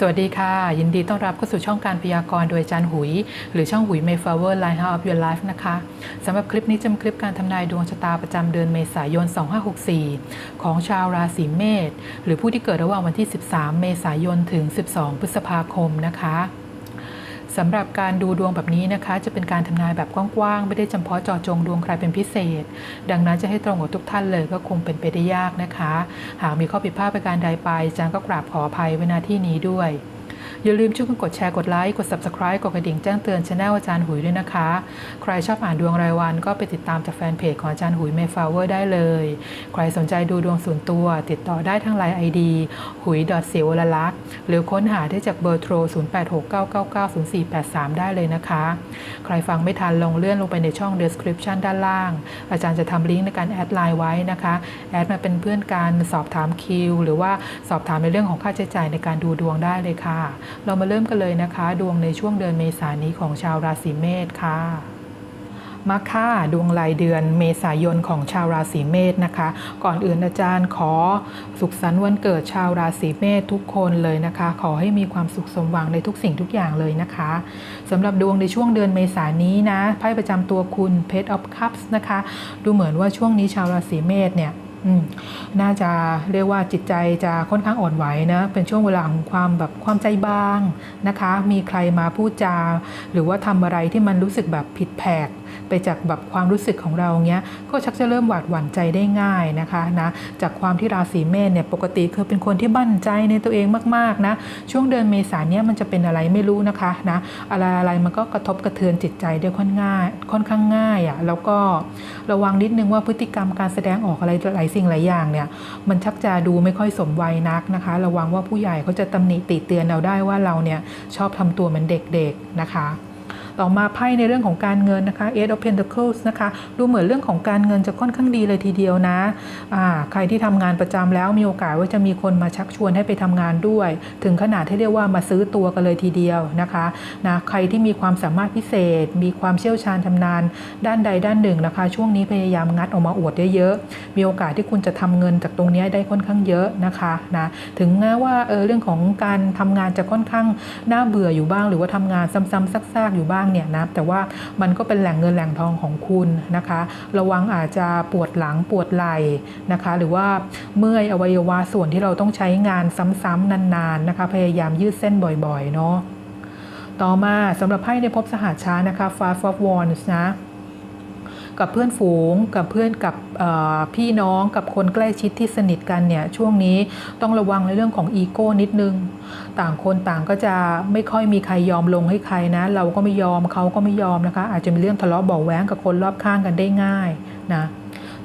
สวัสดีค่ะ ยินดีต้อนรับเข้าสู่ช่องการพยากรณ์โดยอาจารย์หุย หรือช่องหุย Mayflower Line House of Your Life นะคะสำหรับคลิปนี้จะเป็นคลิปการทำนายดวงชะตาประจำเดือนเมษายน 2564 ของชาวราศีเมษหรือผู้ที่เกิดระหว่างวันที่ 13 เมษายนถึง 12 พฤษภาคมนะคะ สำหรับการดูดวงแบบนี้นะคะ จะเป็นการทำนายแบบกว้างๆ ไม่ได้จำเพาะเจาะจงดวงใครเป็นพิเศษ ดังนั้นจะให้ตรงกับทุกท่านเลยก็คงเป็นไปได้ยากนะคะ หากมีข้อผิดพลาดประการใดไปจางก็กราบขออภัยไว้ณที่นี้ด้วย อย่าลืมช่วยกันกดแชร์กดไลค์กด subscribe กดกระดิ่งแจ้งเตือนช anel อาจารย์หุยด้วยนะคะ ใครชอบอ่านดวงรายวันก็ไปติดตามจากแฟนเพจของอาจารย์หุยเมฟาวเวอร์ได้เลย ใครสนใจดูดวงส่วนตัว ติดต่อได้ทั้งไลน์ ID หุยเสียวลลักษ์หรือค้นหาได้จากเบอร์โทร 0869990483 ได้เลยนะคะ ใครฟังไม่ทันลองเลื่อนลงไปในช่อง description ด้านล่าง อาจารย์จะทำลิงก์ในการแอดไลน์ไว้นะคะแอดมาเป็นเพื่อนกันสอบถามคิว หรือว่าสอบถามในเรื่องของค่าใช้จ่ายในการดูดวงได้เลยค่ะเรามาเริ่มกันเลยนะคะ ดวงในช่วงเดือนเมษายนนี้ของชาวราศีเมษค่ะมาค่าดวงรายเดือนเมษายนของชาวราศีเมษนะคะ ก่อนอื่นอาจารย์ขอสุขสันต์วันเกิดชาวราศีเมษทุกคนเลยนะคะ ขอให้มีความสุขสมหวังในทุกสิ่งทุกอย่างเลยนะคะสำหรับดวงในช่วงเดือนเมษายนนี้นะไพ่ประจำตัวคุณ Page of Cups นะคะ ดูเหมือนว่าช่วงนี้ชาวราศีเมษเนี่ย น่าจะเรียกว่าจิตใจจะค่อนข้างอ่อนไหวนะ เป็นช่วงเวลาของความแบบความใจบางนะคะ มีใครมาพูดจา หรือว่าทำอะไรที่มันรู้สึกแบบผิดแผก ไปจากแบบความรู้สึกของเราเงี้ยก็ชักจะเริ่มหวาดหวั่นใจได้ง่ายนะคะนะจากความที่ราศีเมษเนี่ยปกติคือเป็นคนที่บั่นใจในตัวเองมากๆนะช่วงเดือนเมษายนเนี้ยมันจะเป็นอะไรไม่รู้นะคะนะอะไรอะไรมันก็กระทบกระเทือนจิตใจได้ค่อนง่ายค่อนข้างง่ายอะ่ะแล้วก็ระวังนิดนึงว่าพฤติกรรมการแสดงออกอะไรหลายสิ่งหลายอย่างเนี่ยมันชักจะดูไม่ค่อยสมวัยนักนะคะ ระวังว่าผู้ใหญ่เขาจะตำหนิติเตือนเราได้ว่าเราเนี่ยชอบทำตัวเหมือนเด็กๆนะคะ ต่อมาไพ่ในเรื่องของการเงินนะคะ Eight of Pentacles นะคะ ดูเหมือนเรื่องของการเงินจะค่อนข้างดีเลยทีเดียวนะอ่าใครที่ทำงานประจำแล้วมีโอกาสว่าจะมีคนมาชักชวนให้ไปทำงานด้วย ถึงขนาดที่เรียกว่ามาซื้อตัวกันเลยทีเดียวนะคะนะใครที่มีความสามารถพิเศษ มีความเชี่ยวชาญชำนาญ ด้านใดด้านหนึ่งนะคะ ช่วงนี้พยายามงัดออกมาอวดเยอะๆมีโอกาสที่คุณจะทำเงินจากตรงนี้ได้ค่อนข้างเยอะนะคะนะถึงแม้ว่าเออเรื่องของการทำงานจะค่อนข้างน่าเบื่ออยู่บ้าง หรือว่าทำงานซ้ำๆซากๆอยู่บ้างเนี่ยนะแต่ว่ามันก็เป็นแหล่งเงินแหล่งทองของคุณนะคะ ระวังอาจจะปวดหลังปวดไหล่นะคะ หรือว่าเมื่อยอวัยวะส่วนที่เราต้องใช้งานซ้ำๆนานๆนะคะ พยายามยืดเส้นบ่อยๆเนาะต่อมาสำหรับไพ่ในภพสหัสช้านะคะ Five of Wands นะ กับเพื่อนฝูง กับเพื่อนกับพี่น้องกับคนใกล้ชิดที่สนิทกันเนี่ยช่วงนี้ต้องระวังในเรื่องของอีโก้นิดนึง ต่างคนต่างก็จะไม่ค่อยมีใครยอมลงให้ใครนะ เราก็ไม่ยอมเขาก็ไม่ยอมนะคะ อาจจะมีเรื่องทะเลาะเบาะแว้งกับคนรอบข้างกันได้ง่ายนะ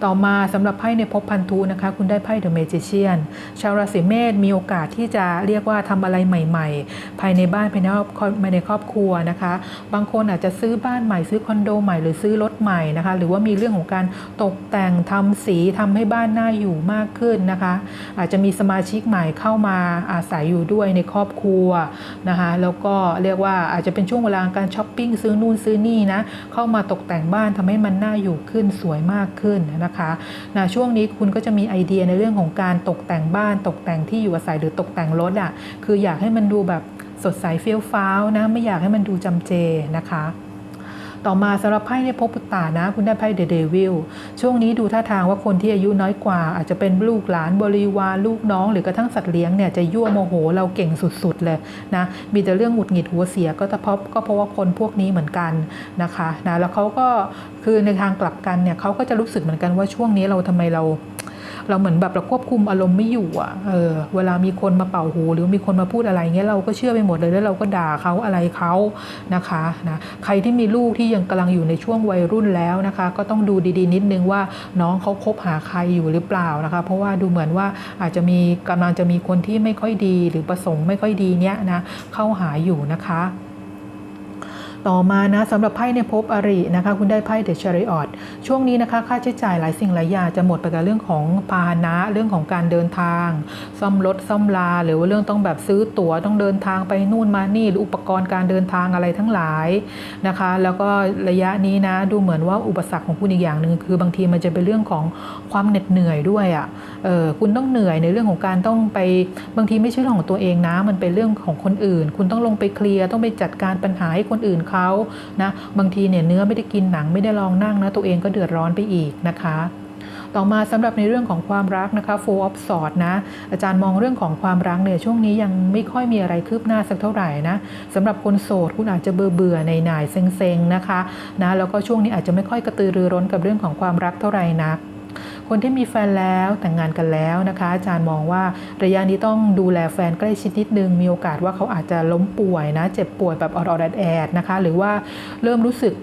ต่อมาสำหรับไพ่ในภพพันธุนะคะ คุณได้ไพ่เดอะเมจิเชียนชาวราศีเมษมีโอกาสที่จะเรียกว่าทำอะไรใหม่ ๆ ภายในบ้านภายในครอบภายในครอบครัวนะคะ บางคนอาจจะซื้อบ้านใหม่ซื้อคอนโดใหม่หรือซื้อรถใหม่นะคะ หรือว่ามีเรื่องของการตกแต่งทำสีทำให้บ้านน่าอยู่มากขึ้นนะคะ อาจจะมีสมาชิกใหม่เข้ามาอาศัยอยู่ด้วยในครอบครัวนะคะ แล้วก็เรียกว่าอาจจะเป็นช่วงเวลาการช้อปปิ้งซื้อนู่นซื้อนี่นะเข้ามาตกแต่งบ้านทำให้มันน่าอยู่ขึ้นสวยมากขึ้นนะคะนะช่วงนี้คุณก็จะมีไอเดียในเรื่องของการตกแต่งบ้าน ตกแต่งที่อยู่อาศัยหรือตกแต่งรถอะคืออยากให้มันดูแบบสดใสเฟี้ยวฟ้าวนะไม่อยากให้มันดูจำเจนะคะ ต่อมาสำหรับไพ่ในภพปุตตานะ คุณได้ไพ่เดเดวิลช่วงนี้ดูท่าทางว่าคนที่อายุน้อยกว่า อาจจะเป็นลูกหลานบริวารลูกน้อง หรือกระทั่งสัตว์เลี้ยงเนี่ยจะยั่วโมโหเราเก่งสุดๆเลยนะมีแต่เรื่องหงุดหงิดหัวเสียก็เพราะก็เพราะว่าคนพวกนี้เหมือนกันนะคะนะแล้วเขาก็คือในทางกลับกันเนี่ยเขาก็จะรู้สึกเหมือนกันว่าช่วงนี้เราทำไมเรา เราเหมือนแบบเราควบคุมอารมณ์ไม่อยู่อะเออเวลามีคนมาเป่าหู หรือมีคนมาพูดอะไรเงี้ยเราก็เชื่อไปหมดเลยแล้วเราก็ด่าเขาอะไรเขานะคะนะใครที่มีลูกที่ยังกำลังอยู่ในช่วงวัยรุ่นแล้วนะคะ ก็ต้องดูดีๆ นิดนึงว่าน้องเขาคบหาใครอยู่หรือเปล่านะคะ เพราะว่าดูเหมือนว่าอาจจะมีกำลังจะมีคนที่ไม่ค่อยดี หรือประสงค์ไม่ค่อยดีเนี้ยนะเข้าหาอยู่นะคะ ต่อมานะสำหรับไพ่ในภพอรินะคะ คุณได้ไพ่เดชริออตช่วงนี้นะคะ ค่าใช้จ่ายหลายสิ่งหลายอย่างจะหมดไปกับเรื่องของพาหนะเรื่องของการเดินทาง ซ่อมรถซ่อมลา หรือว่าเรื่องต้องแบบซื้อตั๋วต้องเดินทางไปนู่นมานี่หรืออุปกรณ์การเดินทางอะไรทั้งหลายนะคะ แล้วก็ระยะนี้นะ ดูเหมือนว่าอุปสรรคของคุณอีกอย่างหนึ่งคือบางทีมันจะเป็นเรื่องของความเหน็ดเหนื่อยด้วยอะ่ะเออคุณต้องเหนื่อยในเรื่องของการต้องไปบางทีไม่ใช่เรื่องของตัวเองนะ มันเป็นเรื่องของคนอื่น คุณต้องลงไปเคลียร์ต้องไปจัดการปัญหาให้คนอื่นเขานะบางทีเนี่ยเนื้อไม่ได้กินหนังไม่ได้ลองนั่งนะตัวเองก็เดือดร้อนไปอีกนะคะต่อมาสำหรับในเรื่องของความรักนะคะ Four of s w o r d นะ อาจารย์มองเรื่องของความรักเนี่ยช่วงนี้ยังไม่ค่อยมีอะไรคืบหน้าสักเท่าไหร่นะสำหรับคนโสดคุณอาจจะเบื่อเบื่อในหน่ายเซ็งๆนะคะนะแล้วก็ช่วงนี้อาจจะไม่ค่อยกระตือรือร้นกับเรื่องของความรักเท่าไหร่นัก คนที่มีแฟนแล้วแต่งงานกันแล้วนะคะ อาจารย์มองว่าระยะนี้ต้องดูแลแฟนใกล้ชิดนิดนึง มีโอกาสว่าเขาอาจจะล้มป่วยนะ เจ็บป่วยแบบออดๆแอดๆนะคะ หรือว่าเริ่มรู้สึก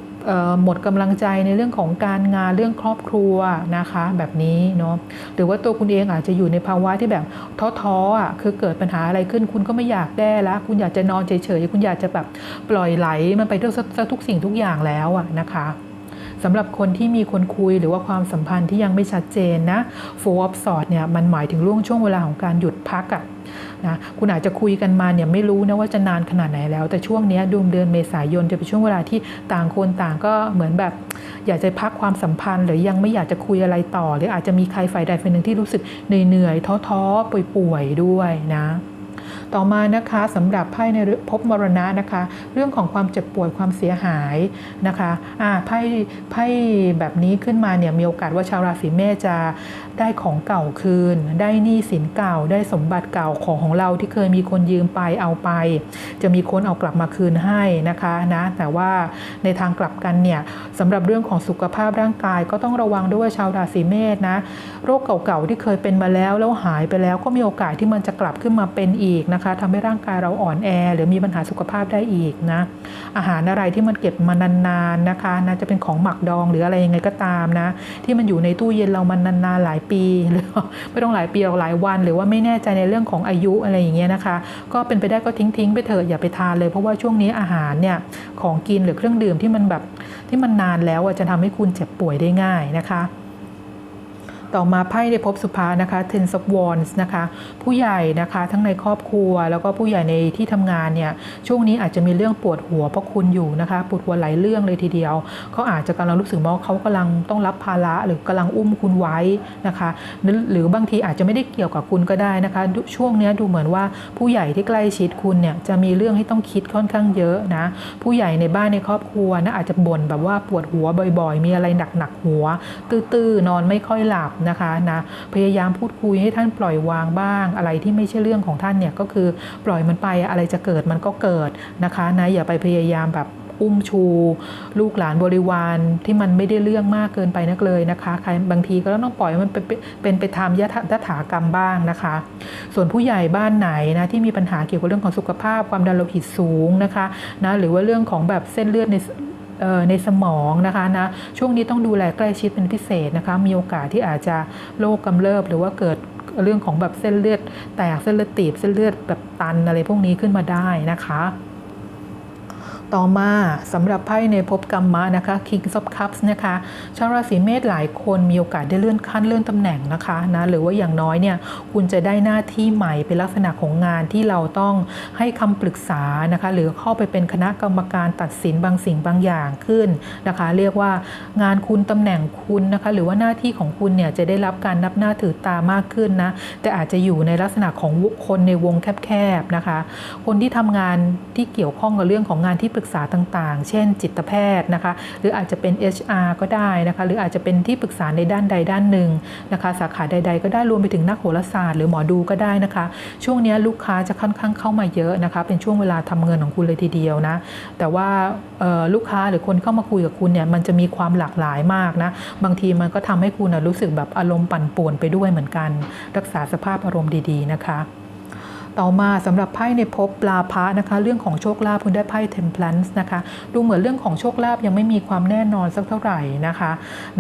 หมดกำลังใจในเรื่องของการงานเรื่องครอบครัวนะคะ แบบนี้เนาะหรือว่าตัวคุณเองอาจจะอยู่ในภาวะที่แบบท้อๆอะคือเกิดปัญหาอะไรขึ้น คุณก็ไม่อยากแก้แล้ว คุณอยากจะนอนเฉยๆคุณอยากจะแบบปล่อยไหลมันไปทุกทุกสิ่งทุกอย่างแล้วอะนะคะ สำหรับคนที่มีคนคุยหรือว่าความสัมพันธ์ที่ยังไม่ชัดเจนนะ Four of Swords เนี่ยมันหมายถึงล่วงช่วงเวลาของการหยุดพักอะนะคุณอาจจะคุยกันมาเนี่ยไม่รู้นะว่าจะนานขนาดไหนแล้ว แต่ช่วงนี้ดวงเดือนเมษายนจะเป็นช่วงเวลาที่ต่างคนต่างก็เหมือนแบบ อยากจะพักความสัมพันธ์ หรือยังไม่อยากจะคุยอะไรต่อ หรืออาจจะมีใครฝ่ายใดฝ่ายหนึ่งที่รู้สึกเหนื่อยๆท้อๆป่วยๆด้วยนะ ต่อมานะคะสำหรับไพ่ในภพมรณะนะคะ เรื่องของความเจ็บป่วยความเสียหายนะคะอ่าไพ่ไพ่แบบนี้ขึ้นมาเนี่ยมีโอกาสว่าชาวราศีเมษจะได้ของเก่าคืน ได้หนี้สินเก่า ได้สมบัติเก่าของของเราที่เคยมีคนยืมไปเอาไป จะมีคนเอากลับมาคืนให้นะคะนะแต่ว่าในทางกลับกันเนี่ยสำหรับเรื่องของสุขภาพร่างกายก็ต้องระวังด้วยชาวราศีเมษนะโรคเก่าๆที่เคยเป็นมาแล้วแล้วหายไปแล้วก็มีโอกาสที่มันจะกลับขึ้นมาเป็นอีกนะคะทำให้ร่างกายเราอ่อนแอ หรือมีปัญหาสุขภาพได้อีกนะ อาหารอะไรที่มันเก็บมานานๆนะคะนะจะเป็นของหมักดองหรืออะไรยังไงก็ตามนะ ที่มันอยู่ในตู้เย็นเรามันนานๆหลายปีหรือไม่ต้องหลายปีหรอกหลายวัน หรือว่าไม่แน่ใจในเรื่องของอายุอะไรอย่างเงี้ยนะคะ ก็เป็นไปได้ก็ทิ้งๆไปเถอะอย่าไปทานเลยเพราะว่าช่วงนี้อาหารเนี่ยของกินหรือเครื่องดื่มที่มันแบบที่มันนานแล้วอะจะทำให้คุณเจ็บป่วยได้ง่ายนะคะ ต่อมาไพ่ในภพบสุภานะคะ Ten of Wands นะคะ ผู้ใหญ่นะคะทั้งในครอบครัว แล้วก็ผู้ใหญ่ในที่ทำงานเนี่ยช่วงนี้อาจจะมีเรื่องปวดหัวเพราะคุณอยู่นะคะปวดหัวหลายเรื่องเลยทีเดียวเขาอาจจะกำลังรู้สึกว่าเขากำลังต้องรับภาระหรือกำลังอุ้มคุณไว้นะคะ หรือบางทีอาจจะไม่ได้เกี่ยวกับคุณก็ได้นะคะ ช่วงนี้ดูเหมือนว่าผู้ใหญ่ที่ใกล้ชิดคุณเนี่ยจะมีเรื่องให้ต้องคิดค่อนข้างเยอะนะผู้ใหญ่ในบ้านในครอบครัวนะอาจจะบ่นแบบว่าปวดหัวบ่อย ๆ มีอะไรหนักๆหัว ตื้อๆนอนไม่ค่อยหลับนะคะนะพยายามพูดคุยให้ท่านปล่อยวางบ้าง อะไรที่ไม่ใช่เรื่องของท่านเนี่ยก็คือปล่อยมันไปอะไรจะเกิดมันก็เกิดนะคะนะอย่าไปพยายามแบบอุ้มชู ลูกหลานบริวารที่มันไม่ได้เรื่องมากเกินไปนักเลยนะคะ ใครบางทีก็ต้องปล่อยมันเป็นไปตามยถาากรรมบ้างนะคะ ส่วนผู้ใหญ่บ้านไหนนะที่มีปัญหาเกี่ยวกับเรื่องของสุขภาพความดันโลหิตสูงนะคะนะหรือว่าเรื่องของแบบเส้นเลือดใน ในสมองนะคะนะช่วงนี้ต้องดูแลใกล้ชิดเป็นพิเศษนะคะ มีโอกาสที่อาจจะโรคกำเริบหรือว่าเกิดเรื่องของแบบเส้นเลือดแตกเส้นเลือดตีบเส้นเลือดแบบตันอะไรพวกนี้ขึ้นมาได้นะคะ ต่อมาสำหรับไพ่ในภพกรรมะนะคะ King of Cups นะคะชาวราศีเมษหลายคนมีโอกาสได้เลื่อนขั้นเลื่อนตำแหน่งนะคะนะหรือว่าอย่างน้อยเนี่ยคุณจะได้หน้าที่ใหม่เป็นลักษณะของงานที่เราต้องให้คำปรึกษานะคะหรือเข้าไปเป็นคณะกรรมการตัดสินบางสิ่งบางอย่างขึ้นนะคะ เรียกว่างานคุณตำแหน่งคุณนะคะหรือว่าหน้าที่ของคุณเนี่ยจะได้รับการนับหน้าถือตามากขึ้นนะแต่อาจจะอยู่ในลักษณะของคนในวงแคบๆนะคะ คนที่ทำงานที่เกี่ยวข้องกับเรื่องของงานที่ปรึกษาต่างๆ เช่น จิตแพทย์นะคะ หรืออาจจะเป็น HR ก็ได้นะคะ หรืออาจจะเป็นที่ปรึกษาในด้านใดด้านหนึ่งนะคะ สาขาใด ๆ ก็ได้รวมไปถึงนักโหราศาสตร์หรือหมอดูก็ได้นะคะ ช่วงนี้ลูกค้าจะค่อนข้างเข้ามาเยอะนะคะ เป็นช่วงเวลาทำเงินของคุณเลยทีเดียวนะ แต่ว่าลูกค้าหรือคนเข้ามาคุยกับคุณเนี่ยมันจะมีความหลากหลายมากนะ บางทีมันก็ทำให้คุณรู้สึกแบบอารมณ์ปั่นป่วนไปด้วยเหมือนกัน รักษาสภาพอารมณ์ดีๆนะคะ ต่อมาสำหรับไพ่ในภพปลาพระนะคะ เรื่องของโชคลาภคุณได้ไพ่เทมเพลนส์นะคะ ดูเหมือนเรื่องของโชคลาภยังไม่มีความแน่นอนสักเท่าไหร่นะคะ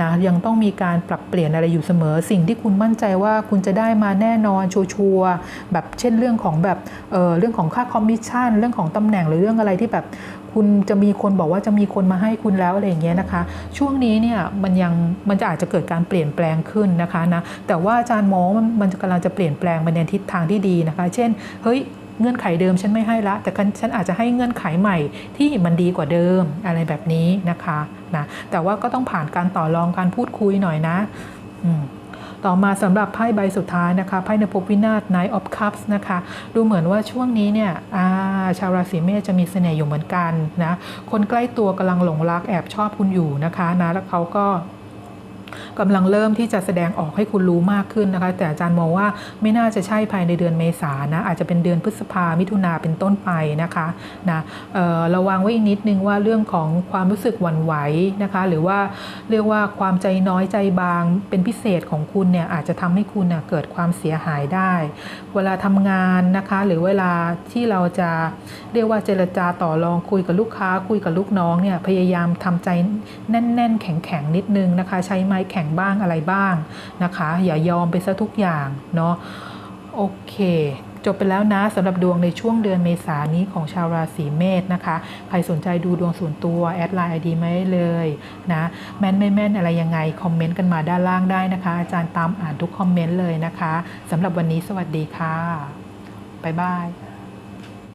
นะยังต้องมีการปรับเปลี่ยนอะไรอยู่เสมอ สิ่งที่คุณมั่นใจว่าคุณจะได้มาแน่นอนชัวร์แบบเช่นเรื่องของแบบเออเรื่องของค่าคอมมิชชั่น เรื่องของตำแหน่งหรือเรื่องอะไรที่แบบ คุณจะมีคนบอกว่าจะมีคนมาให้คุณแล้วอะไรอย่างเงี้ยนะคะ ช่วงนี้เนี่ยมันยังมันจะอาจจะเกิดการเปลี่ยนแปลงขึ้นนะคะนะแต่ว่าอาจารย์มองมันมันกำลังจะเปลี่ยนแปลงไปในทิศทางที่ดีนะคะ เช่นเฮ้ยเงื่อนไขเดิมฉันไม่ให้ละ แต่ฉันอาจจะให้เงื่อนไขใหม่ที่มันดีกว่าเดิมอะไรแบบนี้นะคะนะแต่ว่าก็ต้องผ่านการต่อรองการพูดคุยหน่อยนะอืม ต่อมาสำหรับไพ่ใบสุดท้ายนะคะไพ่ในภพวินาศ Knight of Cups นะคะ ดูเหมือนว่าช่วงนี้เนี่ยาชาวราศีเมษจะมีเสน่ห์อยู่เหมือนกันนะ คนใกล้ตัวกำลังหลงรักแอบชอบคุณอยู่นะคะนะแล้วเขาก็ กำลังเริ่มที่จะแสดงออกให้คุณรู้มากขึ้นนะคะ แต่อาจารย์มองว่าไม่น่าจะใช่ภายในเดือนเมษานะอาจจะเป็นเดือนพฤษภามิถุนาเป็นต้นไปนะคะนะระวังไว้อีกนิดนึงว่าเรื่องของความรู้สึกหวั่นไหวนะคะ หรือว่าเรียกว่าความใจน้อยใจบางเป็นพิเศษของคุณเนี่ยอาจจะทำให้คุณน่ะเกิดความเสียหายได้ เวลาทำงานนะคะ หรือเวลาที่เราจะเรียกว่าเจรจาต่อรองคุยกับลูกค้าคุยกับลูกน้องเนี่ยพยายามทำใจแน่น ๆ แข็งๆนิดนึงนะคะ ใช้ไม้แข็งบ้างอะไรบ้างนะคะ อย่ายอมไปซะทุกอย่างเนาะโอเคจบไปแล้วนะสำหรับดวงในช่วงเดือนเมษานี้ของชาวราศีเมษนะคะ ใครสนใจดูดวงส่วนตัว แอดไลน์ไอดีมาได้เลยนะแม่นไม่แม่นอะไรยังไง คอมเมนต์กันมาด้านล่างได้นะคะ อาจารย์ตามอ่านทุกคอมเมนต์เลยนะคะสำหรับวันนี้สวัสดีค่ะ บ๊ายบาย